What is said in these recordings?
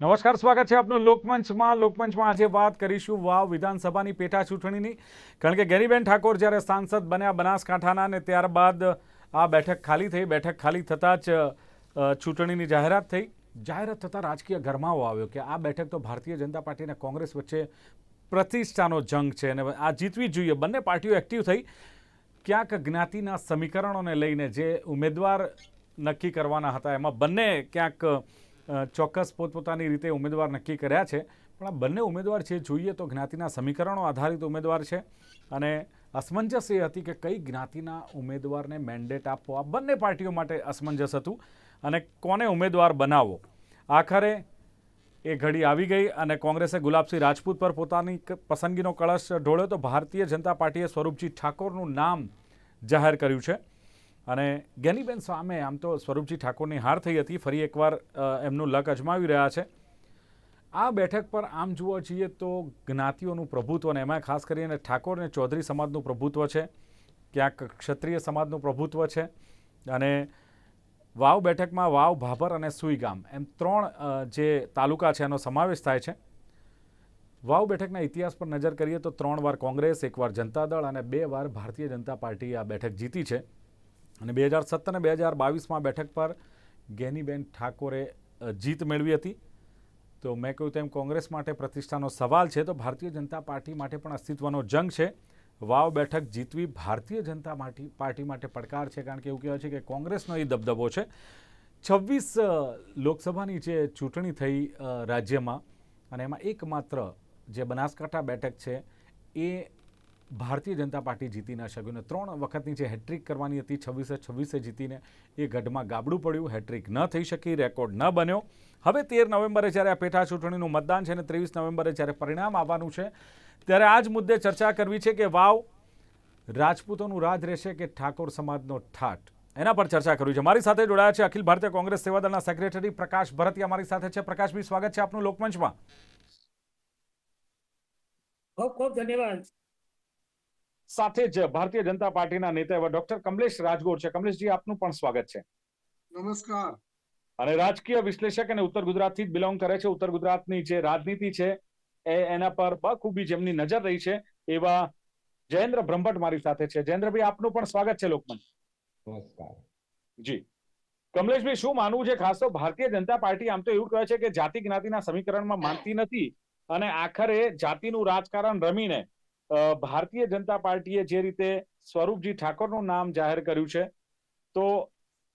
નમસ્કાર, સ્વાગત છે આપનું લોકમંચમાં. લોકમંચમાં આજે વાત કરીશું વાવ વિધાનસભાની પેટા ચૂંટણીની કારણ કે ગેરીબેન ઠાકોર જ્યારે સાંસદ બન્યા બનાસકાંઠાના ને ત્યારબાદ આ બેઠક ખાલી થઈ. બેઠક ખાલી થતાં જ ચૂંટણીની જાહેરાત થઈ. જાહેરાત થતાં રાજકીય ગરમાવો આવ્યો કે આ બેઠક તો ભારતીય જનતા પાર્ટી અને કોંગ્રેસ વચ્ચે પ્રતિષ્ઠાનો જંગ છે અને આ જીતવી જોઈએ. બંને પાર્ટીઓ એક્ટિવ થઈ. ક્યાંક જ્ઞાતિના સમીકરણોને લઈને જે ઉમેદવાર નક્કી કરવાના હતા, એમાં બંને ક્યાંક ચોક્કસ પોતપોતાની રીતે ઉમેદવાર નક્કી કર્યા છે. પણ આ બંને ઉમેદવાર છે, જોઈએ તો જ્ઞાતિના સમીકરણો આધારિત ઉમેદવાર છે અને અસમંજસ એ હતી કે કઈ જ્ઞાતિના ઉમેદવારને મેન્ડેટ આપવો. આ બંને પાર્ટીઓ માટે અસમંજસ હતું. અને કોને ઉમેદવાર બનાવવો? આખરે એ ઘડી આવી ગઈ અને કોંગ્રેસે ગુલાબસિંહ રાજપૂત પર પોતાની પસંદગીનો કળશ ઢોળ્યો તો ભારતીય જનતા પાર્ટીએ સ્વરૂપજી ઠાકોરનું નામ જાહેર કર્યું છે. અને ગેનીબેન સામે આમ તો સ્વરૂપજી ઠાકોરની હાર થઈ હતી. ફરી એકવાર એમનું લક અજમાવી રહ્યા છે. આ બેઠક પર આમ જોવા જઈએ તો જ્ઞાતિઓનું પ્રભુત્વ અને એમાં ખાસ કરીને ઠાકોર અને ચૌધરી સમાજનું પ્રભુત્વ છે. ક્યાંક ક્ષત્રિય સમાજનું પ્રભુત્વ છે. અને વાવ બેઠકમાં વાવ, ભાભર અને સુઈગામ એમ ત્રણ જે તાલુકા છે એનો સમાવેશ થાય છે. વાવ બેઠકના ઇતિહાસ પર નજર કરીએ તો ત્રણ વાર કોંગ્રેસ એકવાર જનતા દળ અને બે વાર ભારતીય જનતા પાર્ટી આ બેઠક જીતી છે. અને બે હજાર સત્તર અને બે હજાર બાવીસમાં બેઠક પર ગેનીબેન ઠાકોરે જીત મેળવી હતી. તો મેં કહ્યું તેમ કોંગ્રેસ માટે પ્રતિષ્ઠાનો સવાલ છે, તો ભારતીય જનતા પાર્ટી માટે પણ અસ્તિત્વનો જંગ છે. વાવ બેઠક જીતવી ભારતીય જનતા પાર્ટી માટે પડકાર છે. કારણ કે એવું કહેવાય છે કે કોંગ્રેસનો એ દબદબો છે. છવ્વીસ લોકસભાની જે ચૂંટણી થઈ રાજ્યમાં, અને એમાં એકમાત્ર જે બનાસકાંઠા બેઠક છે, એ ભારતીય જનતા પાર્ટી જીતી ન શક્યું ને ત્રણ વખતની જે હેટ્રિક કરવાની હતી, છવ્વીસે છવ્વીસે જીતીને એ ગઢમાં ગાબડું પડ્યું. હેટ્રિક ન થઈ શકી રેકોર્ડ ન બન્યો. હવે તેર નવેમ્બરે જ્યારે આ પેટા ચૂંટણીનું મતદાન છે અને ત્રેવીસ નવેમ્બરે જ્યારે પરિણામ આવવાનું છે, ત્યારે આ જ મુદ્દે ચર્ચા કરવી છે કે વાવ રાજપૂતોનું રાજ રહેશે કે ઠાકોર સમાજનો ઠાટ? એના પર ચર્ચા કરવી છે. મારી સાથે જોડાયા છે અખિલ ભારતીય કોંગ્રેસ સેવાદળના સેક્રેટરી પ્રકાશ ભરતિયા. મારી સાથે છે પ્રકાશભાઈ સ્વાગત છે આપનું લોકમંચમાં. ખૂબ ખૂબ ધન્યવાદ. સાથે જ ભારતીય જનતા પાર્ટીના નેતા એવા ડોક્ટર કમલેશ રાજગોર છે. કમલેશજી આપનું પણ સ્વાગત છે. નમસ્કાર. અને રાજકીય વિશ્લેષક અને ઉત્તર ગુજરાતથી જ બિલોંગ કરે છે. ઉત્તર ગુજરાતની જે રાજનીતિ છે એ એના પર બખૂબી જેમની નજર રહી છે એવા જયેન્દ્ર બ્રહ્મભટ્ટ મારી સાથે છે. જયેન્દ્રભાઈ આપનું પણ સ્વાગત છે લોકમંચ નમસ્કાર. જી. કમલેશભાઈ શું માનવું છે? ખાસ તો ભારતીય જનતા પાર્ટી આમ તો એવું કહે છે કે જાતિ જ્ઞાતિના સમીકરણમાં માનતી નથી અને આખરે જાતિનું રાજકારણ રમીને ભારતીય જનતા પાર્ટીએ જે રીતે સ્વરૂપજી ઠાકોરનું નામ જાહેર કર્યું છે, તો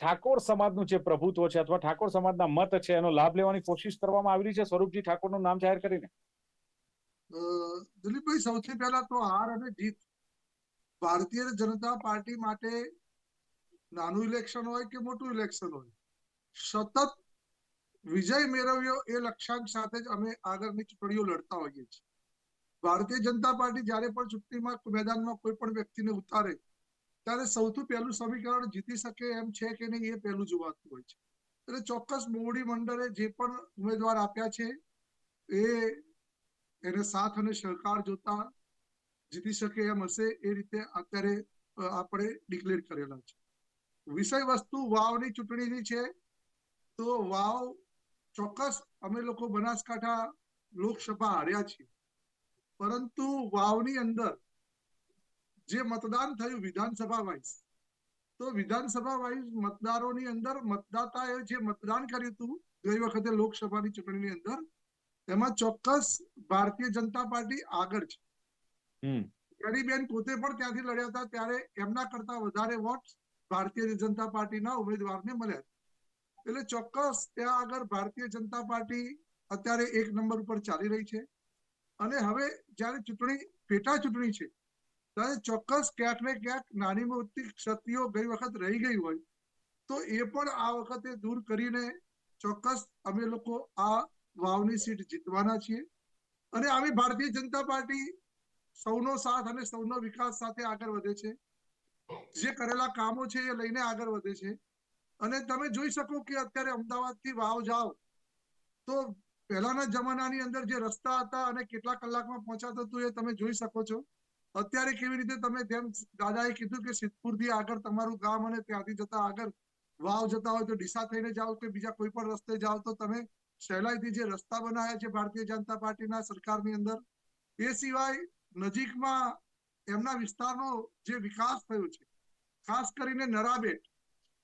ઠાકોર સમાજનું જે પ્રભુત્વ છે અથવા ઠાકોર સમાજના મત છે, એનો લાભ લેવાની કોશિશ કરવામાં આવી રહી છે સ્વરૂપજી ઠાકોરનું નામ જાહેર કરીને? દિલીપભાઈ, સૌથી પહેલા તો હાર અને જીત. ભારતીય જનતા પાર્ટી માટે નાનું ઇલેક્શન હોય કે મોટું ઇલેક્શન હોય, સતત વિજય મેળવ્યો એ લક્ષ્યાંક સાથે જ અમે આગળની ચૂંટણીઓ લડતા હોઈએ છીએ. ભારતીય જનતા પાર્ટી જ્યારે પણ ચૂંટણીમાં મેદાનમાં કોઈ પણ વ્યક્તિને ઉતારે, ત્યારે સૌથી પહેલું સમીકરણ જીતી શકે એમ છે કે નહીં એ પહેલું જોવાતું હોય છે. એટલે ચોક્કસ મોવડી મંડળે જે પણ ઉમેદવાર આપ્યા છે, એ એને સાથ અને સહકાર જોતા જીતી શકે એમ હશે એ રીતે અત્યારે આપણે ડિક્લેર કરેલા છે. વિષય વસ્તુ વાવની ચૂંટણીની છે, તો વાવ ચોક્કસ અમે લોકો બનાસકાંઠા લોકસભા હાર્યા છીએ. પરંતુ વાવની અંદર જે મતદાન થયું વિધાનસભા વાઇઝ તો વિધાનસભા વાઇઝ મતદારોની અંદર મતદાતાએ જે મતદાન કર્યું હતું ગઈ વખતે લોકસભાની ચૂંટણીની અંદર તેમાં ચોક્કસ ભારતીય જનતા પાર્ટી આગળ છે. ગરીબેન પોતે પણ ત્યાંથી લડ્યા હતા ત્યારે એમના કરતા વધારે વોટ ભારતીય જનતા પાર્ટીના ઉમેદવારને મળ્યા. એટલે ચોક્કસ ત્યાં આગળ ભારતીય જનતા પાર્ટી અત્યારે એક નંબર ઉપર ચાલી રહી છે. અને હવે જ્યારે ચૂંટણી, પેટા ચૂંટણી છે, ત્યારે ચોક્કસ ક્યાંક ને ક્યાંક નાની મોટી ક્ષતિઓ ગઈ વખત રહી ગઈ હોય, તો એ પણ આ વખતે દૂર કરીને ચોક્કસ અમે લોકો આ વાવની સીટ જીતવાના છીએ. અને આવી ભારતીય જનતા પાર્ટી સૌનો સાથ અને સૌનો વિકાસ સાથે આગળ વધે છે. જે કરેલા કામો છે એ લઈને આગળ વધે છે. અને તમે જોઈ શકો કે અત્યારે અમદાવાદથી વાવ જાઓ તો પહેલાના જમાનાની અંદર જે રસ્તા હતા અને કેટલા કલાકમાં પહોંચાતું હતું એ તમે જોઈ શકો છો. અત્યારે કેવી રીતે તમે જેમ દાદાએ કીધું કે સિદ્ધપુરથી આગળ તમારું ગામ અને ત્યાંથી જતા આગળ વાવ જતા હોય તો ડીસા થઈને જાઓ કે બીજા કોઈ પણ રસ્તે જાઓ તો તમે સહેલાઈથી જે રસ્તા બનાવ્યા છે ભારતીય જનતા પાર્ટીના સરકારની અંદર, એ સિવાય નજીકમાં એમના વિસ્તારનો જે વિકાસ થયો છે, ખાસ કરીને નરાબેટ.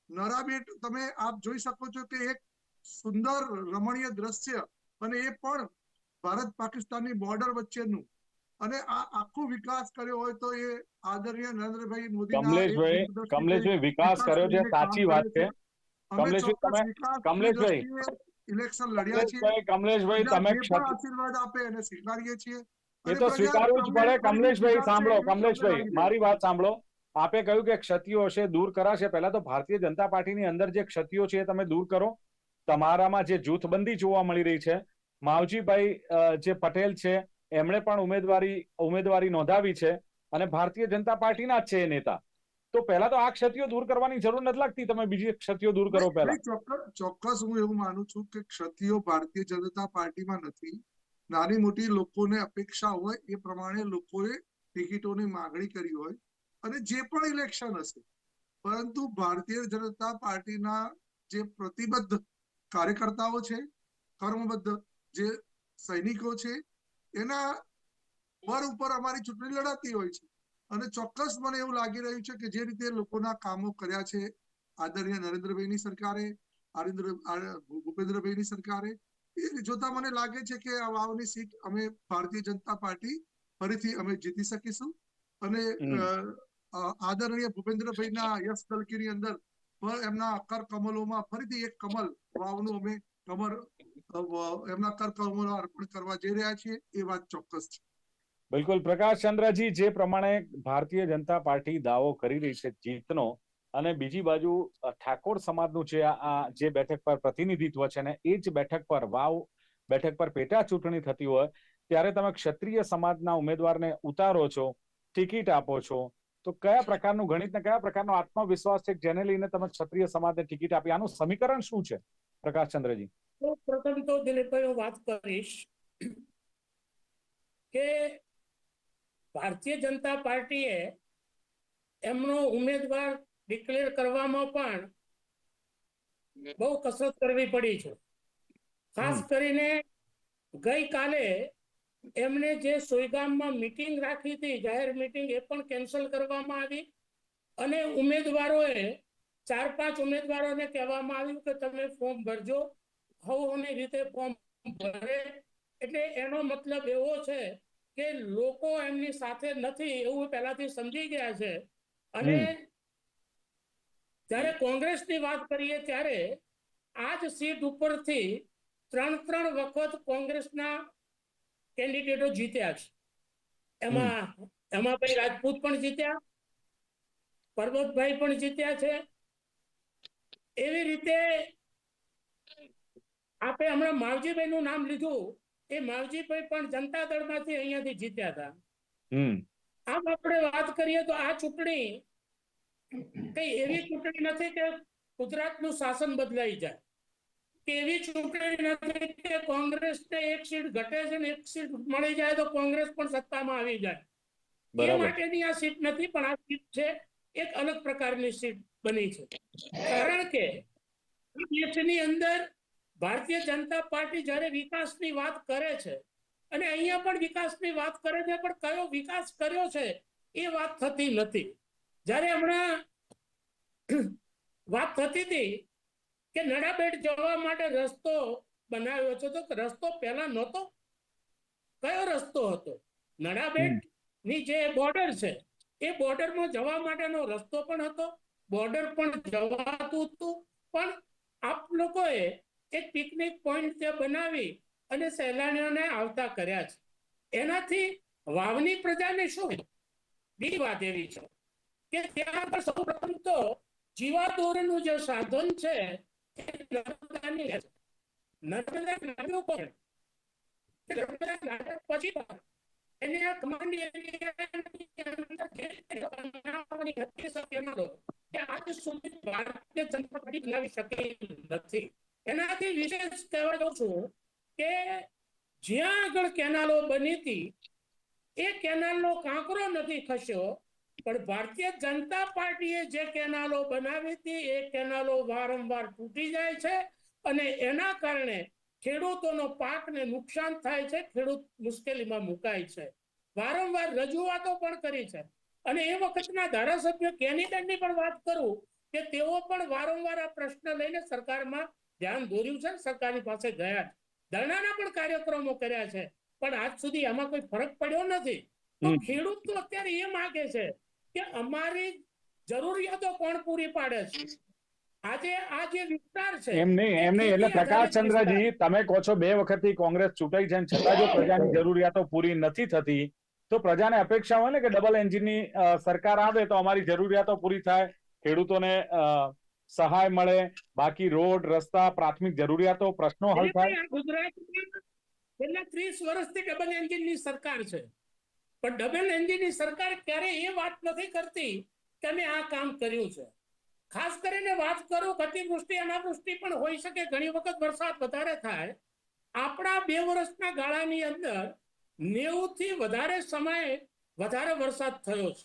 નરાબેટ તમે આપ જોઈ શકો છો કે એક સુંદર રમણીય દ્રશ્ય અને એ પણ ભારત પાકિસ્તાનની બોર્ડર વચ્ચેનું. અને આ આખો વિકાસ કર્યો હોય તો એ આદરણીય નરેન્દ્રભાઈ મોદી કમલેશભાઈ કમલેશભાઈ વિકાસ કર્યો છે સાચી વાત છે. કમલેશભાઈ તમે- કમલેશભાઈ. ઇલેક્શન લડ્યા છીએ. કમલેશભાઈ તમે આશીર્વાદ આપે અને સ્વીકારીએ છીએ. એ તો સ્વીકારવું જ પડે. કમલેશભાઈ સાંભળો કમલેશભાઈ મારી વાત સાંભળો. આપે કહ્યું કે ક્ષતિઓ હશે દૂર કરાશે. પહેલા તો ભારતીય જનતા પાર્ટીની અંદર જે ક્ષતિઓ છે એ તમે દૂર કરો. તમારામાં જે જૂથબંધી જોવા મળી રહી છે માવજીભાઈ જે પટેલ છે એમણે પણ ઉમેદવારી ઉમેદવારી નોંધાવી છે અને ભારતીય જનતા પાર્ટીના જ છે એ નેતા. તો પહેલા તો આ ક્ષતિઓ દૂર કરવાની જરૂર નથી લાગતી તમે બીજી ક્ષતિઓ દૂર કરો પહેલા. ચોક્કસ હું એવું માનું છું કે ક્ષતિઓ ભારતીય જનતા પાર્ટીમાં નથી. નાની મોટી લોકોને અપેક્ષા હોય એ પ્રમાણે લોકોએ ટિકિટોની માંગણી કરી હોય અને જે પણ ઇલેક્શન હશે. પરંતુ ભારતીય જનતા પાર્ટીના જે પ્રતિબદ્ધ કાર્યકર્તાઓ છે કર્મબદ્ધ જે સૈનિકો છે એના પર ઉપર અમારી ચૂંટણી લડાતી હોય છે. અને ચોક્કસ મને એવું લાગી રહ્યું છે કે જે રીતે લોકોના કામો કર્યા છે આદરણીય નરેન્દ્રભાઈની સરકારે આરિન્દ્ર ભૂપેન્દ્રભાઈની સરકારે એ જોતા મને લાગે છે કે આ વાવની સીટ અમે ભારતીય જનતા પાર્ટી ફરીથી અમે જીતી શકીશું. અને આદરણીય ભૂપેન્દ્રભાઈના યશ દલકીની અંદર એમના અકર કમલોમાં ફરીથી એક કમલ વાવનું અમે કમર એમના કર અર્પણ કરવા જઈ રહ્યા છીએ, એ વાત ચોક્કસ છે. બિલકુલ. પ્રકાશ ચંદ્રજી, જે પ્રમાણે ભારતીય જનતા પાર્ટી દાવો કરી રહી છે જીતનો, અને બીજી બાજુ ઠાકોર સમાજનું આ- આ, જે બેઠક પર પ્રતિનિધિત્વ છે ને, એ જ બેઠક પર વાવ, બેઠક પર પેટા ચૂંટણી થતી હોય, ત્યારે તમે ક્ષત્રિય સમાજના ઉમેદવારને ઉતારો છો, ટિકિટ આપો છો, તો કયા પ્રકારનું ગણિત ને કયા પ્રકારનો આત્મવિશ્વાસ છે જેને લઈને તમે ક્ષત્રિય સમાજને ટિકિટ આપી? આનું સમીકરણ શું છે? પ્રકાશ ચંદ્રજી પ્રથમ તો દિલીપભાઈ હું વાત કરીશ કે ભારતીય જનતા પાર્ટીએ એમનો ઉમેદવાર ડિક્લેર કરવામાં પણ બહુ કસરત કરવી પડી છે ખાસ. કરીને ગઈકાલે એમને જે સોયગામમાં મીટિંગ રાખી હતી જાહેર મીટિંગ એ પણ કેન્સલ કરવામાં આવી અને ઉમેદવારોએ ચાર પાંચ ઉમેદવારોને કહેવામાં આવ્યું કે તમે ફોર્મ ભરજો. હવની રીતે ફોર્મ ભરે. એટલે એનો મતલબ એવો છે કે લોકો એમની સાથે નથી એવું પહેલાથી સમજી ગયા છે. અને જ્યારે કોંગ્રેસની વાત કરીએ ત્યારે આ જ સીટ ઉપરથી ત્રણ ત્રણ વખત કોંગ્રેસના કેન્ડિડેટો જીત્યા છે. એમાં એમાં ભાઈ રાજપૂત પણ જીત્યા પર્વતભાઈ પણ જીત્યા છે. એવી રીતે આપણે હમણાં માવજીભાઈ નું નામ લીધું. એ માવજીભાઈ પણ જનતા દળમાંથી અહીંયાથી જીત્યા હતા. આમ આપણે વાત કરીએ તો આ ચૂંટણી કઈ એવી ચૂંટણી નથી કે ગુજરાતનું શાસન બદલાઈ જાય. કે એવી ચૂંટણી નથી કે કોંગ્રેસને એક સીટ ઘટે છે ને એક સીટ મળી જાય તો કોંગ્રેસ પણ સત્તામાં આવી જાય. એ માટેની આ સીટ નથી પણ આ સીટ છે એક અલગ પ્રકારની સીટ. બની છે. કારણ કે દેશની અંદર ભારતીય જનતા પાર્ટી જ્યારે વિકાસની વાત કરે છે અને અહીંયા પણ વિકાસની વાત કરે છે, પણ કયો વિકાસ કર્યો છે એ વાત થતી નથી. જ્યારે હમણાં વાત થતી હતી કે નડાબેટ જવા માટે રસ્તો બનાવ્યો છે, તો રસ્તો પહેલા નહોતો. કયો રસ્તો હતો? નડાબેટની જે બોર્ડર છે, એ બોર્ડરમાં જવા માટેનો રસ્તો પણ હતો. બોર્ડર પણ જવાતું હતું, પણ આપ લોકોએ એક પિકનિક પોઈન્ટ ત્યાં બનાવી અને સહેલાણીઓને આવતા કર્યા છે. એનાથી વાવની પ્રજાને શું? બીજી વાત એવી છે કે ત્યાં આગળ સૌપ્રથમ તો જીવાદોરનું જે સાધન છે નર્મદાની નર્મદા નાડ્યું પણ નર્મદા નાડ્યા પછી પણ એને કમાન્ડ એરિયાની અંદર જે બનાવવાની હતી શક્યતાઓ કે આજ સુધી ભારતીય જનતા પાર્ટી બનાવી શકી નથી. એનાથી વિશેષ કહેવા દઉં છું કે જ્યાં આગળ કેનાલો બની હતી, એ કેનાલનો કાંકરો નથી ખસ્યો, પણ ભારતીય જનતા પાર્ટીએ જે કેનાલો બનાવી હતી, એ કેનાલો વારંવાર તૂટી જાય છે અને એના કારણે ખેડૂતોનો પાકને નુકસાન થાય છે, ખેડૂત મુશ્કેલીમાં મુકાય છે. વારંવાર રજૂઆતો પણ કરી છે. અને એ વખતના ધારાસભ્ય કેનીબેનની પણ વાત કરું કે તેઓ પણ વારંવાર આ પ્રશ્ન લઈને સરકારમાં ધ્યાન દોર્યું છે સરકારની પાસે ગયા ધરણાના પણ કાર્યક્રમો કર્યા છે. પણ આજ સુધી આમાં કોઈ ફરક પડ્યો નથી. તો ખેડૂત તો અત્યારે એ માગે છે કે અમારી જરૂરિયાતો કોણ પૂરી પાડે છે? આજે આ જે વિસ્તાર છે એમ નહીં એમ નહીં એટલે પ્રકાશચંદ્રજી તમે કહો છો બે વખતથી કોંગ્રેસ ચૂંટાઈ છે છતાં જો પ્રજાની જરૂરિયાતો પૂરી નથી થતી તો પ્રજાને અપેક્ષા હોય ને કે ડબલ એન્જિનની સરકાર આવે તો અમારી જરૂરિયાતો પૂરી થાય ખેડૂતોને સહાય મળે બાકી રોડ રસ્તા પ્રાથમિક જરૂરિયાતો પ્રશ્નો હલ થાય. છેલ્લા ત્રીસ વર્ષથી ડબલ એન્જિનની સરકાર છે. પણ ડબલ એન્જિનની સરકાર ક્યારે એ વાત નથી કરતી કે અમે આ કામ કર્યું છે. ખાસ કરીને વાત કરું અતિવૃષ્ટિ અનાવૃષ્ટિ પણ હોઈ શકે ઘણી વખત વરસાદ વધારે થાય. આપણા બે વર્ષના ગાળાની અંદર નેવું થી વધારે સમયે વધારે વરસાદ થયો છે.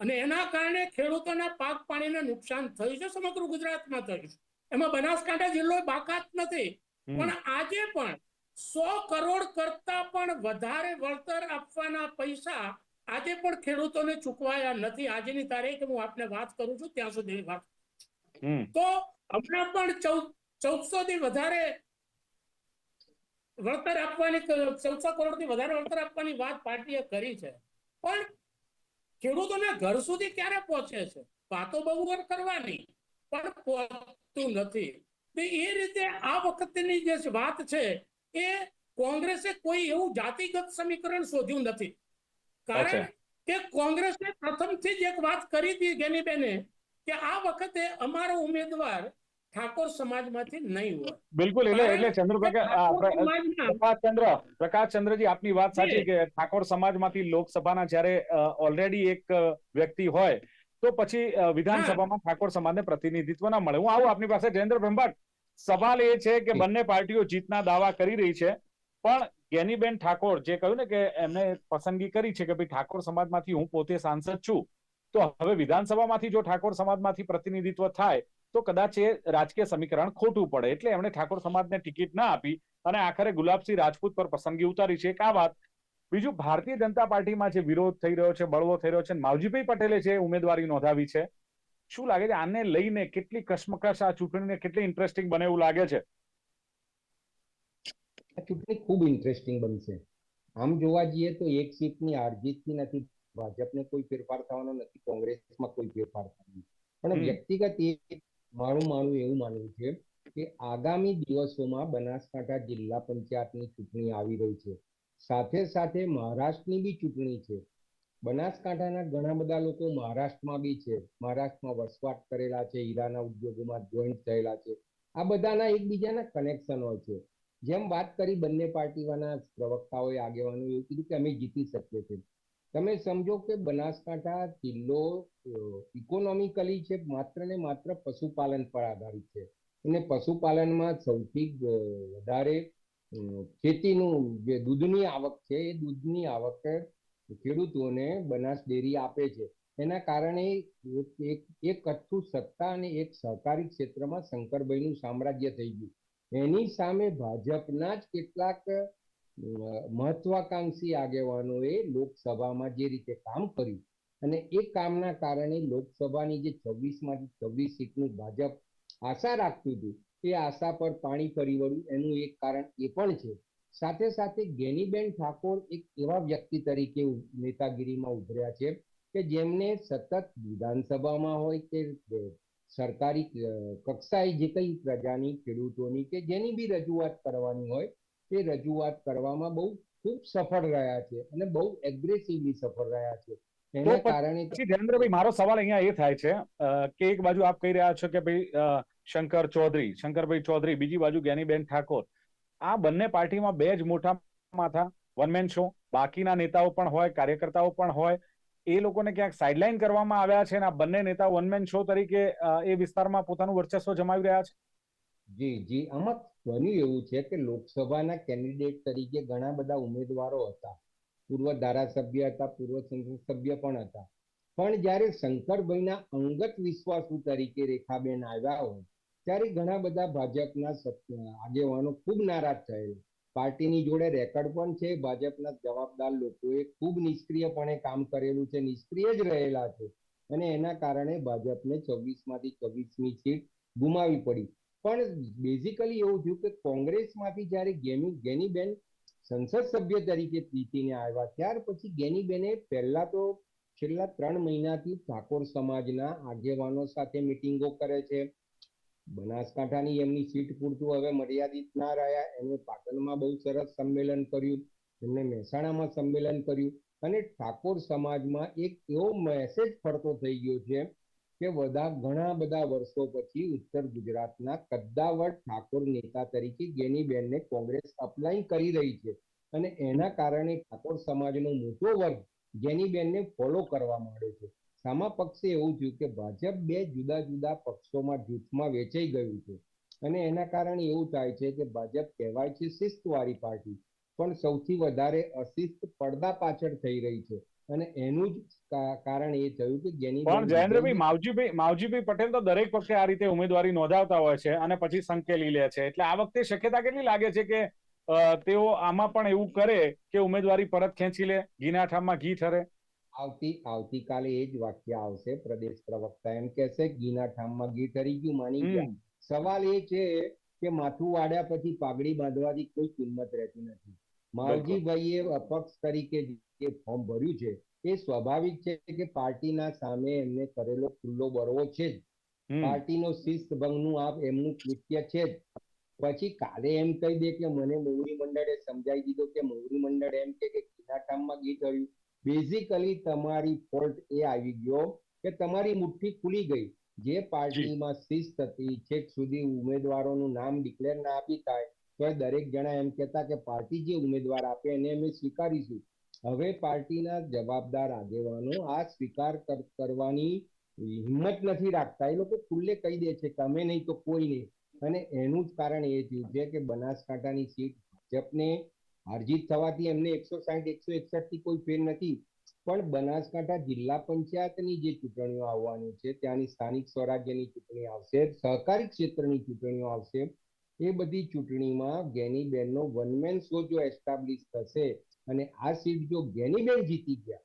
અને એના કારણે ખેડૂતોના પાક પાણીને નુકસાન થયું છે સમગ્ર ગુજરાતમાં થયું છે. એમાં બનાસકાંઠા જિલ્લો બાકાત નથી પણ આજે પણ સો કરોડ કરતા પણ વધારે વળતર આપવાના પૈસા આજે પણ ખેડૂતોને ચૂકવાયા નથી. આજની તારીખે હું આપને વાત કરું છું ત્યાં સુધી વાત તો હમણાં પણ ચૌદ ચૌદસો થી વધારે વળતર આપવાની ચૌદસો કરોડથી વધારે વળતર આપવાની વાત પાર્ટીએ કરી છે. પણ ખેડૂતોના ઘર સુધી ક્યારે પહોંચે છે? વાતો બહુ વાર કરવાની પણ પહોંચતું નથી. એ રીતે આ વખતની જે વાત છે એ કોંગ્રેસે કોઈ એવું જાતિગત સમીકરણ શોધ્યું નથી. કારણ. કે કોંગ્રેસે પ્રથમથી જ એક વાત કરી હતી ગેનીબેને કે આ વખતે અમારો ઉમેદવાર ઠાકોર સમાજમાંથી નહીં હોય. બિલકુલ એટલે એટલે ચંદ્રભાઈ કે આ ઠાકોર પ્ર- સમાજના પ્રકાશચંદ્ર પ્રકાશચંદ્રજી આપની વાત સાચી કે ઠાકોર સમાજમાંથી લોકસભાના જ્યારે ઓલરેડી એક વ્યક્તિ હોય તો પછી વિધાનસભામાં ઠાકોર સમાજને પ્રતિનિધિત્વ ના મળે. હું આવું આપની પાસે જયેન્દ્ર બ્રહ્મભટ્ટ સવાલ એ છે કે બંને પાર્ટીઓ જીતના દાવા કરી રહી છે પણ ગેનીબેન ઠાકોર જે કહ્યું ને કે એમને પસંદગી કરી છે કે ભાઈ ઠાકોર સમાજમાંથી હું પોતે સાંસદ છું તો હવે વિધાનસભામાંથી જો ઠાકોર સમાજમાંથી પ્રતિનિધિત્વ થાય તો કદાચ એ રાજકીય સમીકરણ ખોટું પડે. એટલે એમણે ઠાકોર સમાજને ટિકિટ ના આપી અને આખરે ગુલાબસિંહ રાજપૂત પર પસંદગી ઉતારી છે. એક આ વાત? બીજું ભારતીય જનતા પાર્ટીમાં જે વિરોધ થઈ રહ્યો છે બળવો થઈ રહ્યો છે માવજીભાઈ પટેલે જે ઉમેદવારી નોંધાવી છે શું લાગે છે આને લઈને કેટલી કશ્મકશ આ ચૂંટણીને કેટલી ઇન્ટરેસ્ટિંગ બને એવું લાગે છે? આ ચૂંટણી ખૂબ ઇન્ટરેસ્ટિંગ બનશે આમ જોવા જઈએ તો એક સીટની હાર જીતથી નથી. ભાજપને કોઈ ફેરફાર થવાનો નથી. કોંગ્રેસમાં કોઈ ફેરફાર થવાનો પણ વ્યક્તિગત મારું માનવું એવું માનવું છે કે આગામી દિવસોમાં બનાસકાંઠા જિલ્લા પંચાયતની ચૂંટણી આવી રહી છે. સાથે સાથે મહારાષ્ટ્રની બી ચૂંટણી છે. બનાસકાંઠાના ઘણા બધા લોકો મહારાષ્ટ્રમાં બી છે. મહારાષ્ટ્રમાં વસવાટ કરેલા છે, હીરાના ઉદ્યોગોમાં જોઈન્ટ થયેલા છે. આ બધાના એકબીજાના કનેક્શન હોય છે. જેમ વાત કરી બંને પાર્ટીવાના પ્રવક્તાઓએ આગેવાનો એવું કીધું કે અમે જીતી શકીએ છીએ. તમે સમજો કે બનાસકાંઠા જિલ્લો ઇકોનોમિકલી છે, માત્ર ને માત્ર પશુપાલન પર આધારિત છે. અને પશુપાલનમાં સૌથી વધારે ખેતીનું જે દૂધની આવક છે, એ દૂધની આવક ખેડૂતોને બનાસ ડેરી આપે છે. એના કારણે એક કચ્છું સત્તા અને એક સહકારી ક્ષેત્રમાં શંકરભાઈનું સામ્રાજ્ય થઈ ગયું. એની સામે ભાજપના જ કેટલાક મહત્વાકાંક્ષી આગેવાનોએ લોકસભામાં જે રીતે કામ કર્યું અને એ કામના કારણે લોકસભાની જે છવ્વીસમાંથી છવ્વીસ સીટનું ભાજપ આશા રાખતું હતું, એ આશા પર પાણી ફરી વળ્યું. એનું એક કારણ એ પણ છે. સાથે સાથે ગેનીબેન ઠાકોર એક એવા વ્યક્તિ તરીકે નેતાગીરીમાં ઉભર્યા છે કે જેમને સતત વિધાનસભામાં હોય કે સરકારી કક્ષાએ જે કઈ પ્રજાની ખેડૂતોની કે જેની બી રજૂઆત કરવાની હોય તે રજૂઆત કરવામાં બહુ ખૂબ સફળ રહ્યા છે અને બહુ એગ્રેસિવલી સફળ રહ્યા છે. એના કારણે પછી જયેન્દ્રભાઈ મારો સવાલ અહીંયા એ થાય છે કે એક બાજુ આપ કહી રહ્યા છો કે ભાઈ શંકર ચૌધરી શંકરભાઈ ચૌધરી બીજી બાજુ જ્ઞાનીબેન ઠાકોર. આ બંને પાર્ટીમાં બે જ મોટા માથા વન મેન શો બાકીના નેતાઓ પણ હોય કાર્યકર્તાઓ પણ હોય. એ લોકોને ક્યાંક સાઇડલાઇન કરવામાં આવ્યા છે અને આ બંને નેતા વન મેન શો તરીકે એ વિસ્તારમાં પોતાનું વર્ચસ્વ જમાવી રહ્યા છે? જી જી. આમાં બન્યું એવું છે કે લોકસભાના કેન્ડિડેટ તરીકે ઘણા બધા ઉમેદવારો હતા. પૂર્વ ધારાસભ્ય હતા, પૂર્વ સંસદ સભ્ય પણ હતા. પણ જ્યારે શંકરભાઈના અંગત વિશ્વાસુ તરીકે રેખાબેન આવ્યા હોય, ત્યારે ઘણા બધા ભાજપના આગેવાનો ખૂબ નારાજ થયેલ. પાર્ટીની જોડે રેકર્ડ પણ છે. ભાજપના જવાબદાર લોકોએ ખૂબ નિષ્ક્રિયપણે કામ કરેલું છે. નિષ્ક્રિય જ રહેલા છે. અને એના કારણે ભાજપને છવ્વીસમાંથી છવ્વીસમી સીટ ગુમાવી પડી. પણ બેઝિકલી એવું થયું કે કોંગ્રેસમાંથી જ્યારે ગેની, ગેનીબેન સંસદ સભ્ય તરીકે જીતીને આવ્યા, ત્યાર પછી ગેનીબેને પહેલા તો છેલ્લા ત્રણ મહિનાથી ઠાકોર સમાજના આગેવાનો સાથે મિટિંગો કરે છે. બનાસકાંઠાની એમની સીટ પૂરતું હવે મર્યાદિત ના રહ્યા. એમણે પાટણમાં બહુ સરસ સંમેલન કર્યું, એમણે મહેસાણામાં સંમેલન કર્યું અને ઠાકોર સમાજમાં એક એવો મેસેજ ફરતો થઈ ગયો છે કે બધા ઘણા બધા વર્ષો પછી ઉત્તર ગુજરાતના કદ્દાવર ઠાકોર નેતા તરીકે ગેનીબેનને કોંગ્રેસ અપ્લાય કરી રહી છે. અને એના કારણે ઠાકોર સમાજનો મોટો વર્ગ ગેનીબેનને ફોલો કરવા માંડ્યો છે. સામા પક્ષે એવું થયું કે ભાજપ બે જુદા જુદા પક્ષોમાં જૂથમાં વેચાઈ ગયું છે. અને એના કારણે એવું થાય છે કે ભાજપ કહેવાય છે શિસ્તવાળી પાર્ટી. પણ સૌથી વધારે અશિસ્ત પડદા પાછળ થઈ રહી છે. અને એનું જ કારણ એ થયું કે જેની પણ જયેન્દ્રભાઈ માવજીભાઈ માવજીભાઈ પટેલ તો દરેક પક્ષે આ રીતે ઉમેદવારી નોંધાવતા હોય છે અને પછી સંકેલી લે છે. એટલે આ વખતે શક્યતા કેટલી લાગે છે કે તેઓ આમાં પણ એવું કરે કે ઉમેદવારી પરત ખેંચી લે ઘીના ઠામમાં ઘી ઠરે? આવતી આવતીકાલે એ જ વાક્ય આવશે. પ્રદેશ પ્રવક્તા એમ કહેશે ઘીના ઠામમાં ઘી ઠરી ગયું માની ગયા. સવાલ એ છે કે માથું વાળ્યા પછી પાઘડી બાંધવાની કોઈ કિંમત રહેતી નથી. માવજીભાઈએ અપક્ષ તરીકે જે ફોર્મ ભર્યું છે એ સ્વાભાવિક છે કે પાર્ટીના સામે એમને કરેલો ખુલ્લો બરવો છે જ. પાર્ટીનો શિસ્ત ભંગનું આપ એમનું કૃત્ય છે જ. પછી કાલે એમ કહી દે કે મને મોવડી મંડળે સમજાવી દીધો કે મોવડી મંડળ એમ કે કે કિનાટામાં ગીત આવ્યું બેઝિકલી તમારી ફોલ્ટ એ આવી ગયો કે તમારી મુઠ્ઠી ખુલી ગઈ. જે પાર્ટીમાં શિસ્ત હતી છેક સુધી ઉમેદવારોનું નામ ડિક્લેર ના આપી થાય તો દરેક જણા એમ કહેતા કે પાર્ટી જે ઉમેદવાર આપે એને અમે સ્વીકારીશું. હવે પાર્ટીના જવાબદાર આગેવાનો આ સ્વીકાર કરવાની હિંમત નથી રાખતા. એ લોકો ખુલ્લે કહી દે છે કે અમે નહીં તો કોઈ નહીં. અને એનું જ કારણ એ થયું છે કે બનાસકાંઠાની સીટ ભાજપને હારજીત થવાથી એમને એકસો સાહીઠ એકસો એકસઠથી કોઈ ફેર નથી. પણ બનાસકાંઠા જિલ્લા પંચાયતની જે ચૂંટણીઓ આવવાની છે, ત્યાંની સ્થાનિક સ્વરાજ્યની ચૂંટણી આવશે, સહકારી ક્ષેત્રની ચૂંટણીઓ આવશે, એ બધી ચૂંટણીમાં ગેનીબેનનો વનમેન શો જો એસ્ટાબ્લિશ થશે અને આ સીટ જો ગેનીબેન જીતી ગયા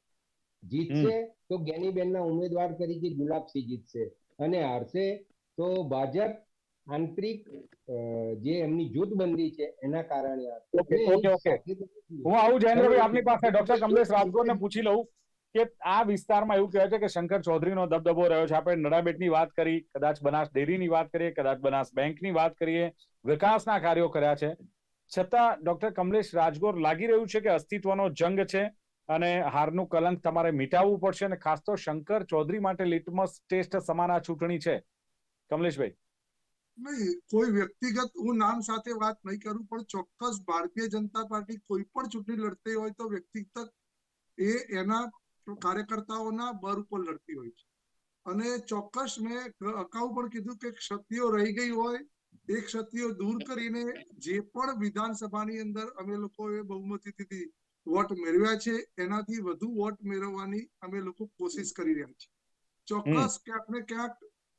જીતશે તો ગેનીબેનના ઉમેદવાર તરીકે ગુલાબસિંહ જીતશે. અને હારશે તો ભાજપ આંતરિક જે એમની જૂથબંધી છે એના કારણે ઓકે, ઓકે, હું આવું જયેન્દ્રભાઈ આપની પાસે ડોક્ટર કમલેશ રાજગોરને પૂછી લઉં કે આ વિસ્તારમાં એવું કહેવાય છે કે શંકર ચૌધરીનો દબદબો રહ્યો છે. આપણે નડાબેટની વાત કરી કદાચ બનાસ ડેરીની વાત કરીએ કદાચ બનાસ બેંકની વાત કરીએ વિકાસના કાર્યો કર્યા છે. છતાં ડોક્ટર કમલેશ રાજગોર લાગી રહ્યું છે કે અસ્તિત્વનો જંગ છે અને હારનું કલંક તમારે મિટાવવું પડશે અને ખાસ તો શંકર ચૌધરી માટે લિટમસ ટેસ્ટ સમાન આ ચૂંટણી છે. કમલેશભાઈ. નહીં, કોઈ વ્યક્તિગત હું નામ સાથે વાત નહીં કરું, પણ ચોક્કસ ભારતીય જનતા પાર્ટી કોઈ પણ ચૂંટણી લડતી હોય તો વ્યક્તિગત એ એના કાર્યકર્તાઓના બર ઉપર લડતી હોય છે. અને ચોક્કસ મેં અગાઉ પણ કીધું કે ક્ષતિઓ રહી ગઈ હોય એ ક્ષતિઓ દૂર કરીને જે પણ વિધાનસભાની અંદર અમે લોકોએ બહુમતીથી વોટ મેળવ્યા છે એનાથી વધુ વોટ મેળવવાની અમે લોકો કોશિશ કરી રહ્યા છીએ. ચોક્કસ ક્યાંક ને ક્યાંક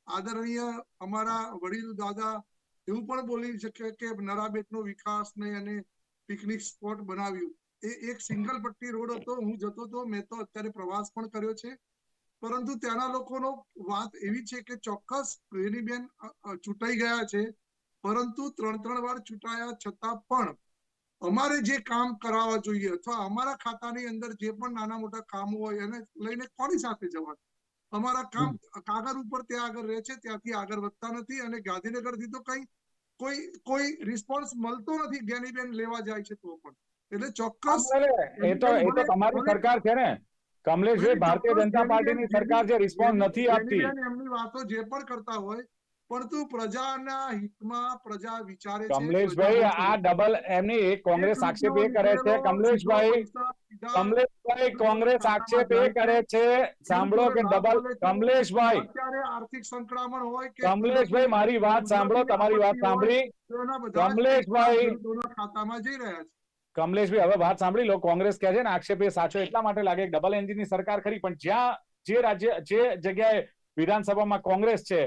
આદરણીય અમારા વડીલ દાદા એવું પણ બોલી શકે કે નરાબેટનો વિકાસ ને અને પિકનિક સ્પોટ બનાવ્યું. એ એક સિંગલ પટ્ટી રોડ હતો હું જતો હતો મેં તો અત્યારે પ્રવાસ પણ કર્યો છે. પરંતુ ત્યાંના લોકોનો વાત એવી છે કે ચોક્કસ રેનીબેન ચૂંટાઈ ગયા છે. પરંતુ ત્રણ ત્રણ વાર ચૂંટાયા છતાં પણ અમારે જે કામ કરાવવા જોઈએ અથવા અમારા ખાતાની અંદર જે પણ નાના મોટા કામો હોય એને લઈને કોની સાથે જવાનું? અમારા કામ કાગળ ઉપર ત્યાં આગળ રહે છે ત્યાંથી આગળ વધતા નથી અને ગાંધીનગરથી તો કઈ કોઈ કોઈ રિસ્પોન્સ મળતો નથી જ્ઞાનીબેન લેવા જાય છે તો પણ. એટલે ચોક્કસ એ તો એ તો તમારી સરકાર છે ને. કમલેશભાઈ ભારતીય જનતા પાર્ટીની સરકાર જે રિસ્પોન્સ નથી આપતી. એમની વાતો જે પણ કરતા હોય પરંતુ પ્રજાના હિતમાં પ્રજા વિચારે છે કમલેશભાઈ આ ડબલ એમની એક કોંગ્રેસ આક્ષેપ એ કરે છે. કમલેશભાઈ કમલેશભાઈ કોંગ્રેસ આક્ષેપ એ કરે છે. સાંભળો કે ડબલ કમલેશભાઈ અત્યારે આર્થિક સંકળામણ હોય કે કમલેશભાઈ મારી વાત સાંભળો તમારી વાત સાંભળી. કમલેશભાઈ. ખાતામાં જઈ રહ્યા છે. કમલેશભાઈ હવે વાત સાંભળી લો. કોંગ્રેસ કહે છે ને આક્ષેપ એ સાચો એટલા માટે લાગે ડબલ એન્જિનની સરકાર ખરી પણ જ્યાં જે રાજ્ય જે જગ્યાએ વિધાનસભામાં કોંગ્રેસ છે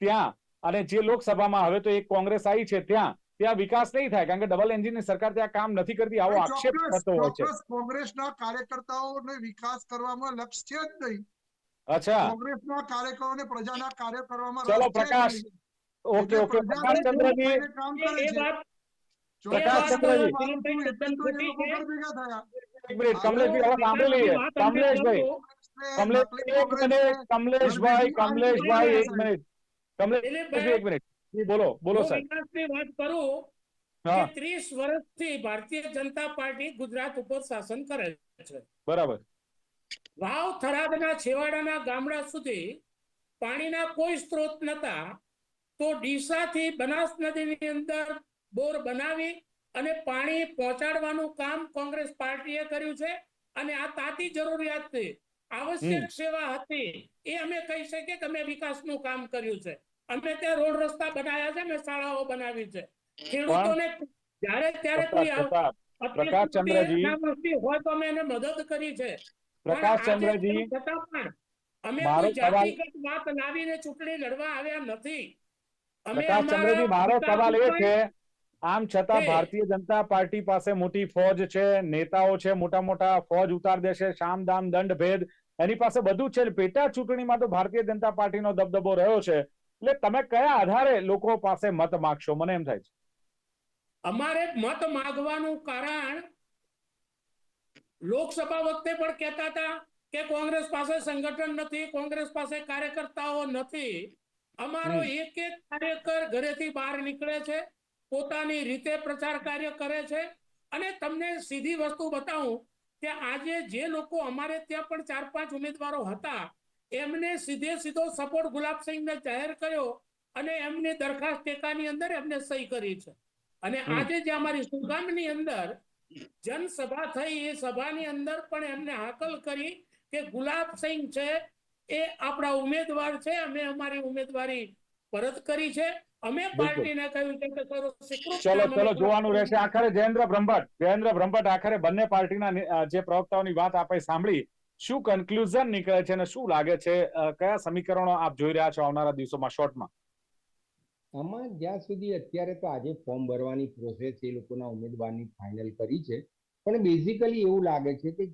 ત્યાં અને જે લોકસભામાં હવે તો એક કોંગ્રેસ આવી છે ત્યાં ત્યાં વિકાસ નહીં થાય કારણ કે ડબલ એન્જિનની સરકાર ત્યાં કામ નથી કરતી. આવો આક્ષેપ થતો હોય છે. કોંગ્રેસના કાર્યકર્તાઓને વિકાસ કરવામાં લક્ષ્ય છે જ નહીં. અચ્છા. કોંગ્રેસના કાર્યકરોને પ્રજાના કાર્ય કરવામાં ચલો, પ્રકાશ, ઓકે ઓકે. પ્રકાશચંદ્રજી એ. વાત કમલેશભાઈ કમલેશભાઈ કમલેશ એક મિનિટ કમલેશભાઈ કમલેશભાઈ એક મિનિટ. કમલેશભાઈ એક મિનિટ. બોલો બોલો સાહેબ. વાત કરું ત્રીસ વર્ષથી ભારતીય જનતા પાર્ટી ગુજરાત ઉપર શાસન કરે છે. બરાબર. વાવ થરાદના છેવાડાના ગામડા સુધી પાણીના કોઈ સ્ત્રોત નતા તો ડીસાથી બનાસ નદીની અંદર બોર બનાવી અને પાણી પહોંચાડવાનું કામ કોંગ્રેસ પાર્ટીએ કર્યું છે. અને આ તાતી જરૂરિયાત આવશ્યક સેવા હતી. એ અમે કહી શકીએ કે અમે વિકાસનું કામ કર્યું છે. અમે ત્યાં રોડ રસ્તા બનાવ્યા છે અમે શાળાઓ બનાવી છે. ખેડૂતોને જ્યારે ત્યારે કોઈ. હોય તો અમે એને મદદ કરી છે. છતાં પણ અમે જાતિગત વાત લાવીને ચૂંટણી લડવા આવ્યા નથી. અમે પ્રકાશચંદ્રજી મારો સવાલ એ છે આમ છતાં ભારતીય જનતા પાર્ટી પાસે મોટી ફોજ છે નેતાઓ છે મોટા મોટા ફોજ ઉતાર દેશે શામ દામ દંડ ભેદ એની પાસે બધું છે. પેટા ચૂંટણીમાં તો ભારતીય જનતા પાર્ટીનો દબદબો રહ્યો છે. એટલે તમે કયા આધારે લોકો પાસે મત માગશો? મને એમ થાય છે. અમારે મત માગવાનું કારણ લોકસભા વખતે પણ કહેતા હતા કે કોંગ્રેસ પાસે સંગઠન નથી કોંગ્રેસ પાસે કાર્યકર્તાઓ નથી. અમારો એક એક કાર્યકર ઘરેથી બહાર નીકળે છે. પોતાની રીતે પ્રચાર કાર્ય કરે છે. અને તમને સીધી વસ્તુ બતાવું કે આજે જે લોકો અમારે ત્યાં પણ ચાર પાંચ ઉમેદવારો હતા એમને સીધે સીધો સપોર્ટ ગુલાબસિંહને જાહેર કર્યો અને એમની દરખાસ્ત ટેકાની અંદર એમને સહી કરી છે. અને આજે જે અમારી સુગામની અંદર જનસભા થઈ એ સભાની અંદર પણ એમને હાકલ કરી કે ગુલાબસિંહ છે એ આપણા ઉમેદવાર છે અમે અમારી ઉમેદવારી પરત કરી છે. અમે પાર્ટીને કહ્યું છે કે સર ચલો ચલો જોવાનું રહેશે. આખરે જયેન્દ્ર બ્રહ્મભટ્ટ જયેન્દ્ર બ્રહ્મભટ્ટ આખરે બંને પાર્ટીના જે પ્રવક્તાઓની વાત આપણે સાંભળી શું કન્ક્લુઝન નીકળે છે અને શું લાગે છે? કયા સમીકરણો આપ જોઈ રહ્યા છો આવનારા દિવસોમાં શોર્ટમાં? આમાં જ્યાં સુધી અત્યારે તો આજે ફોર્મ ભરવાની પ્રોસેસ એ લોકોના ઉમેદવારની ફાઇનલ કરી છે. પણ બેઝિકલી એવું લાગે છે કે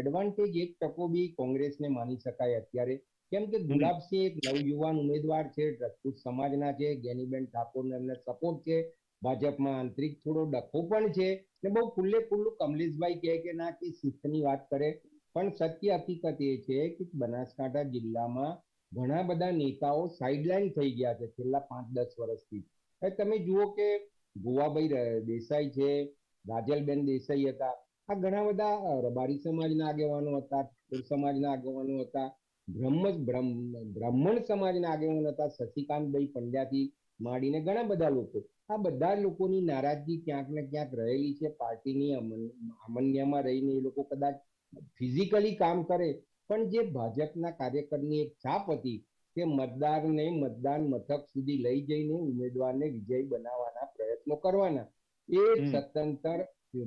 એડવાન્ટેજ એક ટકો બી કોંગ્રેસને માની શકાય અત્યારે. કેમ કે ગુલાબસિંહ એક નવયુવાન ઉમેદવાર છે રાજપૂત સમાજના છે ગેનીબેન ઠાકોરને એમને સપોર્ટ છે. ભાજપમાં આંતરિક થોડો ડખો પણ છે ને બહુ ખુલ્લે ખુલ્લું કમલેશભાઈ કહે કે ના કે શિસ્તની વાત કરે. પણ સત્ય હકીકત એ છે કે બનાસકાંઠા જિલ્લામાં ઘણા બધા નેતાઓ સાઇડલાઇન થઈ ગયા છે છેલ્લા પાંચ દસ વર્ષથી તમે જુઓ કે ગોવાભાઈ દેસાઈ છે રાજલબેન દેસાઈ હતા. આ ઘણા બધા રબારી સમાજના આગેવાનો હતા ઠાકોર સમાજના આગેવાનો હતા. બ્રહ્મ બ્રહ્મ- બ્રાહ્મણ સમાજના આગેવાન હતા શશિકાંતભાઈ પંડ્યાથી માંડીને ઘણા બધા લોકો. આ બધા લોકોની નારાજગી ક્યાંક ને ક્યાંક રહેલી છે. પાર્ટીની અમન્યમાં રહીને એ લોકો કદાચ ફિઝિકલી કામ કરે પણ જે ભાજપના કાર્યકરની એક છાપ હતી કે મતદારને મતદાન મથક સુધી લઈ જઈને ઉમેદવારને વિજય બનાવવાના પ્રયત્નો કરવાના. એ સતંતર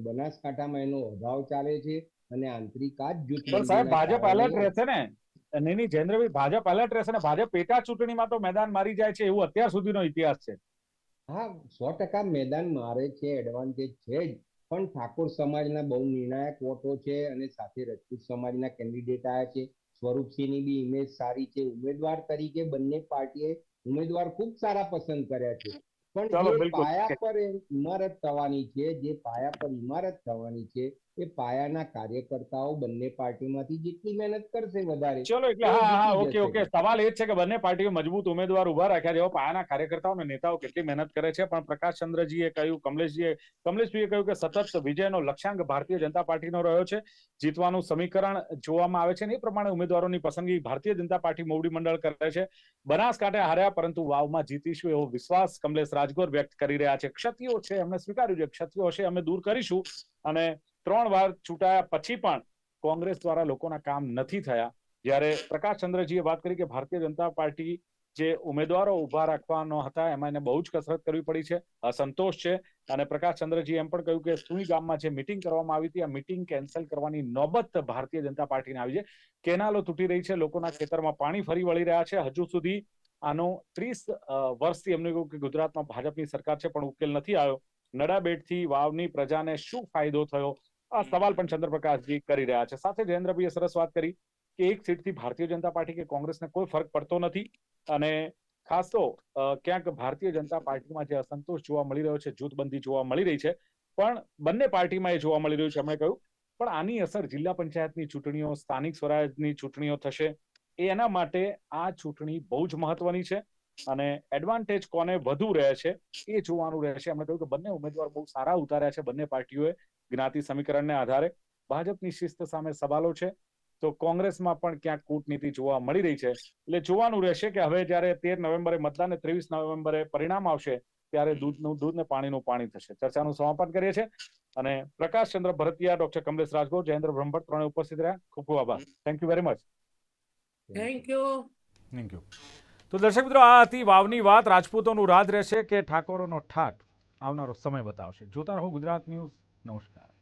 બનાસકાંઠામાં એનો અભાવ ચાલે છે અને આંતરિક આ જૂથ સાહેબ ભાજપ અલર્ટ રહેશે ને? નહીં નહીં જયેન્દ્રભાઈ ભાજપ એલર્ટ રહેશે અને ભાજપ પેટા ચૂંટણીમાં તો મેદાન મારી જાય છે એવું અત્યાર સુધીનો ઇતિહાસ છે. હા સો ટકા મેદાન મારે છે એડવાન્ટેજ છે જ. પણ ઠાકોર સમાજના બહુ નિર્ણાયક વોટો છે અને સાથે રજપૂત સમાજના કેન્ડિડેટ આવ્યા છે. સ્વરૂપસિંહની બી ઇમેજ સારી છે. ઉમેદવાર તરીકે બંને પાર્ટીએ ઉમેદવાર ખૂબ સારા પસંદ કર્યા છે. પણ જે પાયા પર ઇમારત થવાની છે જે પાયા પર ઇમારત થવાની છે એ પાયાના કાર્યકર્તાઓ બંને પાર્ટીમાંથી જેટલી મહેનત કરશે વધારે ચલો એટલે હા હા ઓકે ઓકે. સવાલ એ છે કે બંને પાર્ટીઓ મજબૂત ઉમેદવાર ઊભા રાખ્યા જેવા પાયાના કાર્યકર્તાઓ અને નેતાઓ કેટલી મહેનત કરે છે? પણ પ્રકાશચંદ્રજીએ કહ્યું કમલેશજીએ કમલેશજીએ કહ્યું કે સતત વિજયનો લક્ષ્યાંક ભારતીય જનતા પાર્ટીનો રહ્યો છે. જીતવાનું સમીકરણ જોવામાં આવે છે અને એ પ્રમાણે ઉમેદવારોની પસંદગી ભારતીય જનતા પાર્ટી મોવડી મંડળ કરે છે. બનાસકાંઠે હાર્યા પરંતુ વાવમાં જીતીશું એવો વિશ્વાસ કમલેશ રાજગોર વ્યક્ત કરી રહ્યા છે. ક્ષતિઓ છે એમણે સ્વીકાર્યું છે. ક્ષતિઓ છે અમે દૂર કરીશું. અને ત્રણ વાર ચૂંટાયા પછી પણ કોંગ્રેસ દ્વારા લોકોના કામ નથી થયા. જ્યારે પ્રકાશચંદ્રજીએ વાત કરી કે ભારતીય જનતા પાર્ટી જે ઉમેદવારો ઊભા રાખવાનો હતા, એમાં એને બહુ જ કસરત કરવી પડી છે. અસંતોષ છે. અને પ્રકાશચંદ્રજી એમ પણ કહ્યું કે સુઈ ગામમાં જે મિટિંગ કરવામાં આવી હતી, આ મિટિંગ કેન્સલ કરવાની નોબત ભારતીય જનતા પાર્ટીને આવી છે. કેનાલો તૂટી રહી છે. લોકોના ખેતરમાં પાણી ફરી વળી રહ્યા છે. હજુ સુધી આનો ત્રીસ વર્ષથી એમને કહ્યું કે ગુજરાતમાં ભાજપની સરકાર છે, પણ ઉકેલ નથી આવ્યો. નડાબેટથી વાવની પ્રજાને શું ફાયદો થયો? આ સવાલ પણ ચંદ્રપ્રકાશજી કરી રહ્યા છે. સાથે જયેન્દ્રભાઈએ સરસ વાત કરી કે એક સીટથી ભારતીય જનતા પાર્ટી કે કોંગ્રેસને કોઈ ફરક પડતો નથી અને ખાસ તો ક્યાંક ભારતીય જનતા પાર્ટીમાં જે અસંતોષ જોવા મળી રહ્યો છે જૂથબંધી જોવા મળી રહી છે પણ બંને પાર્ટીમાં એ જોવા મળી રહ્યું છે એમણે કહ્યું. પણ આની અસર જિલ્લા પંચાયતની ચૂંટણીઓ સ્થાનિક સ્વરાજની ચૂંટણીઓ થશે એના માટે આ ચૂંટણી બહુ જ મહત્વની છે અને એડવાન્ટેજ કોને વધુ રહે છે એ જોવાનું રહેશે. એમણે કહ્યું કે બંને ઉમેદવાર બહુ સારા ઉતાર્યા છે બંને પાર્ટીઓએ જ્ઞાતિ સમીકરણને આધારે ભાજપની શિસ્ત સામે સવાલો છે. તો કોંગ્રેસમાં પણ ક્યાંક કૂટનીતિ જોવા મળી રહી છે. એટલે જોવાનું રહેશે કે હવે જયારે તેર નવેમ્બરે મતદાન ને ત્રેવીસ નવેમ્બરે પરિણામ આવશે ત્યારે દૂધનું દૂધ ને પાણીનું પાણી થશે. ચર્ચાનું સમાપન કરીએ છીએ. અને પ્રકાશ ચંદ્ર ભરતિયા ડોક્ટર કમલેશ રાજગોર જયેન્દ્ર બ્રહ્મભટ્ટ ત્રણે ઉપસ્થિત રહ્યા. ખૂબ ખૂબ આભાર. Thank you very much thank you thank you તો દર્શક મિત્રો આ હતી વાવની વાત. રાજપૂતોનું રાજ રહેશે કે ઠાકોરોનો ઠાટ આવનારો સમય બતાવશે. જોતા રહો ગુજરાત ન્યૂઝ. નમસ્કાર